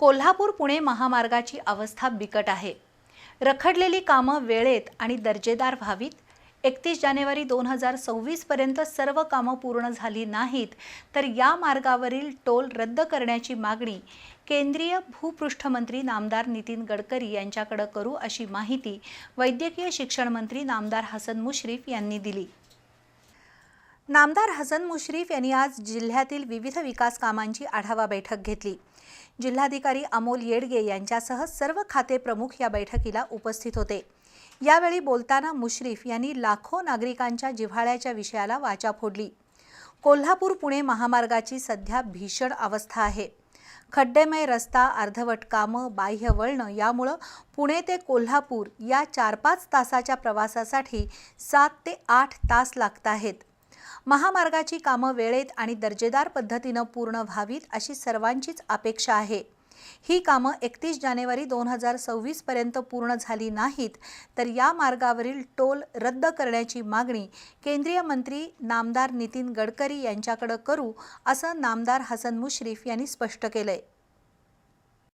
कोल्हापूर पुणे महामार्गाची अवस्था बिकट आहे. रखडलेली कामं वेळेत आणि दर्जेदार व्हावीत. एकतीस जानेवारी दोन हजार सव्वीसपर्यंत सर्व कामं पूर्ण झाली नाहीत तर या मार्गावरील टोल रद्द करण्याची मागणी केंद्रीय भूपृष्ठमंत्री नामदार नितीन गडकरी यांच्याकडे करू अशी माहिती वैद्यकीय शिक्षण मंत्री नामदार हसन मुश्रीफ यांनी दिली. नामदार हसन मुश्रीफ यांनी आज जिल्ह्यातील विविध विकास कामांची आढावा बैठक घेतली. जिल्हाधिकारी अमोल येडगे यांच्यासह सर्व खाते प्रमुख या बैठकीला उपस्थित होते. यावेळी बोलताना मुश्रीफ यांनी लाखो नागरिकांच्या जिव्हाळ्याच्या विषयाला वाचा फोडली. कोल्हापूर पुणे महामार्गाची सध्या भीषण अवस्था आहे. खड्डेमय रस्ता अर्धवट कामं बाह्य वळणं यामुळं पुणे ते कोल्हापूर या चार पाच तासाच्या प्रवासासाठी सात ते आठ तास लागत आहेत. महामार्गाची कामं वेळेत आणि दर्जेदार पद्धतीनं पूर्ण व्हावीत अशी सर्वांचीच अपेक्षा आहे. ही कामं एकतीस जानेवारी दोन हजार सव्वीसपर्यंत पूर्ण झाली नाहीत तर या मार्गावरील टोल रद्द करण्याची मागणी केंद्रीय मंत्री नामदार नितीन गडकरी यांच्याकडं करू असं नामदार हसन मुश्रीफ यांनी स्पष्ट केलं आहे